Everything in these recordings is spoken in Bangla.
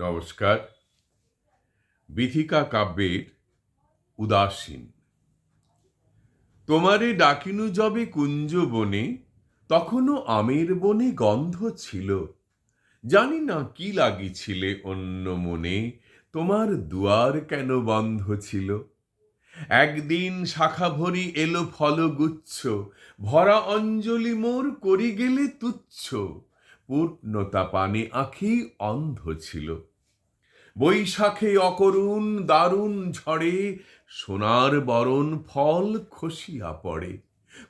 নমস্কার। বিথিকা কাব্যের উদাসীন। তোমারে ডাকিনু যবে কুঞ্জ বনে, তখনও আমের বনে গন্ধ ছিল। জানি না কি লাগিছিলে অন্য মনে, তোমার দুয়ার কেন বন্ধ ছিল? একদিন শাখা ভরি এলো ফলগুচ্ছ, ভরা অঞ্জলি মোর করি গেলে তুচ্ছ, পূর্ণতা পানে আঁখি অন্ধ ছিল। বৈশাখে অকরুণ দারুণ ঝড়ে, সোনার বরণ ফল খসিয়া পড়ে।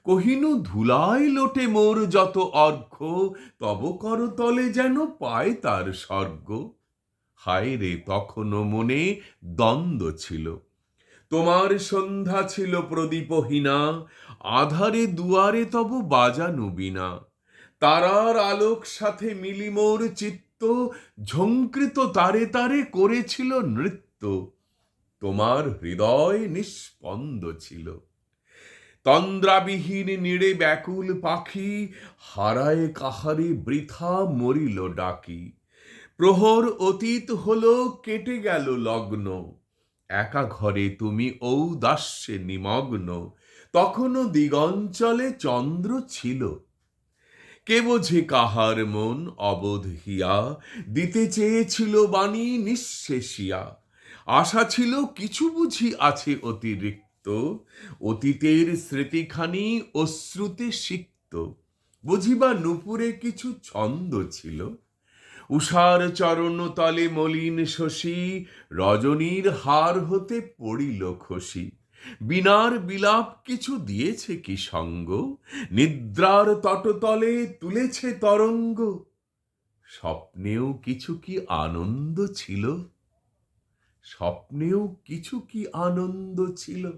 কহিনু ধুলায় লোটে মোর যত অর্ঘ্য, তব করতলে যেন পায় তার স্বর্গ। হায় রে তখনও মনে দ্বন্দ্ব ছিল। তোমার সন্ধ্যা ছিল প্রদীপহীনা, আধারে দুয়ারে তব বাজানু বিনা। তারার আলোক সাথে মিলি মোর চিত্ত ঝঙ্কৃত তারে তারে করেছিল নৃত্য। তোমার হৃদয় নিষ্পন্দ ছিল। তন্দ্রাবিহীন নিড়ে ব্যাকুল পাখি হারায় কাহারে বৃথা মরিল ডাকি। প্রহর অতীত হলো, কেটে গেল লগ্ন। একা ঘরে তুমি ঔদাস্যে নিমগ্ন। তখনও দিগঞ্চলে চন্দ্র ছিল। কে বোঝে কাহার মন অবোধ হিয়া? দিতে চেয়েছিল বাণী নিঃশেষিয়া। আশা ছিল কিছু বুঝি আছে অতিরিক্ত। অতীতের স্মৃতিখানি অশ্রুতে সিক্ত। বুঝিবা নুপুরে কিছু ছন্দ ছিল। উষার চরণ তলে মলিন শশী, রজনীর হার হতে পড়িল খসি। বিনার বিলাপ কিছু দিয়েছে কি সঙ্গ? নিদ্রার তটতলে তুলেছে তরঙ্গ। স্বপ্নেও কিছু কি আনন্দ ছিল? স্বপ্নেও কিছু কি আনন্দ ছিল?